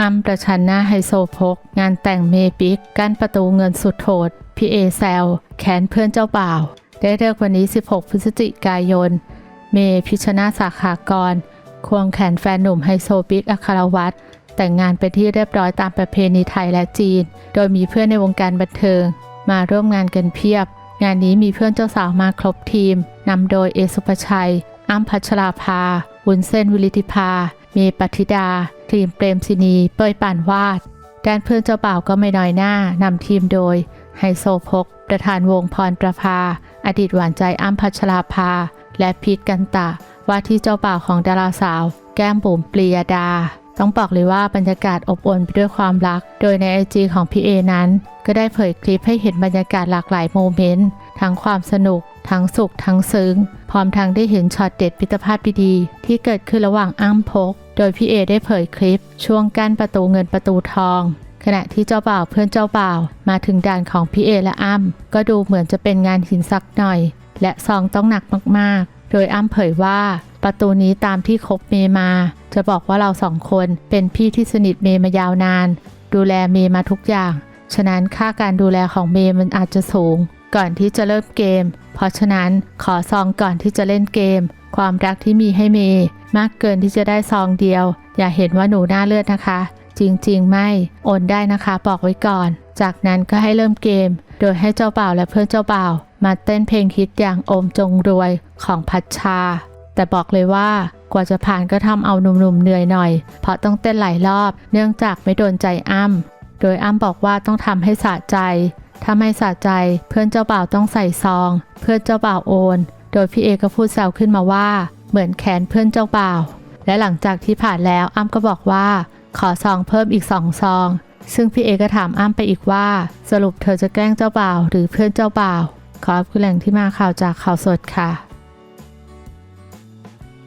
อ้ำประชันหน้าไฮโซพก งานแต่งเมปิกกั้นประตูเงินสุดโหดพี่เอแซวแขนเพื่อนเจ้าบ่าว ได้เลิกวันนี้ 16 พฤศจิกายน เมพิชนาสาขากร ควงแขนแฟนหนุ่มไฮโซบิ๊กอัครวัตรแต่งงานไปที่เรียบร้อยตามประเพณีไทยและจีน โดยมีเพื่อนในวงการบันเทิง มาร่วมงานกันเพียบ งานนี้มีเพื่อนเจ้าสาวมาครบทีมนำโดยเอสุภชัยอ้ำพัชราภา วุ้นเส้นวิลิติภา เมย์ปฏิดา ทีมเปรมศินี เป้ยป่านวาด ด้านเพื่อนเจ้าบ่าวก็ไม่น้อยหน้านำทีมโดย ไฮโซพก ประธานวงพรประภา อดีตหวานใจอ้ำพัชราภา และพีทกันตะ ว่าที่เจ้าบ่าวของดาราสาว แก้มบุ๋มปรียดา ต้องบอกเลยว่าบรรยากาศอบอุ่นไปด้วยความรัก โดยในไอจีของพี่เอนั้น ก็ได้เผยคลิปให้เห็นบรรยากาศหลากหลายโมเมนต์ ทั้งความสนุก ทั้งสุข ทั้งซึ้ง พร้อมทั้งได้เห็นช็อตเด็ดพิตรภาพดีๆ ที่เกิดขึ้นระหว่างอ้ำพก โดยพี่เอได้เผยคลิป ช่วงกั้นประตูเงินประตูทอง ขณะที่เจ้าบ่าวเพื่อนเจ้าบ่าว มาถึงด่านของพี่เอและอ้ำก็ดูเหมือนจะเป็นงานหินสักหน่อย และซองต้องหนักมากๆ โดยอ้ำเผยว่า ประตูนี้ตามที่คบเมย์มา จะบอกว่าเราสองคนเป็นพี่ที่สนิทเมย์มายาวนาน ดูแลเมย์มาทุกอย่าง ฉะนั้นค่าการดูแลของเมย์มันอาจจะสูง ก่อนที่จะเริ่มเกม เพราะฉะนั้นขอซองก่อนที่จะเล่นเกม ความรักที่มีให้เมย์มากเกินที่จะได้ซองเดียว อย่าเห็นว่าหนูหน้าเลือดนะคะ จริงๆ ไม่โอนได้นะคะบอกไว้ก่อน จากนั้นก็ให้เริ่มเกม โดยให้เจ้าบ่าวและเพื่อนเจ้าบ่าวมาเต้นเพลงฮิตอย่างโอมจงรวยของพัชชา แต่บอกเลยว่ากว่าจะผ่านก็ทำเอาหนุ่มๆเหนื่อยหน่อย เพราะต้องเต้นหลายรอบ เนื่องจากไม่โดนใจอ้ำโดยอ้ำบอกว่าต้องทำให้สะใจ ถ้าไม่สะใจเพื่อนเจ้าบ่าวต้องใส่ซอง เพื่อนเจ้าบ่าวโอน โดยพี่เอก็พูดแซวขึ้นมาว่า เหมือนแขนเพื่อนเจ้าบ่าว และหลังจากที่ผ่านแล้วอ้ำก็บอกว่า ขอซองเพิ่มอีกสองซอง ซึ่งพี่เอก็ถามอ้ำไปอีกว่า สรุปเธอจะแกล้งเจ้าบ่าว หรือเพื่อนเจ้าบ่าว ขอบคุณแหล่งที่มาข่าวจากข่าวสดค่ะ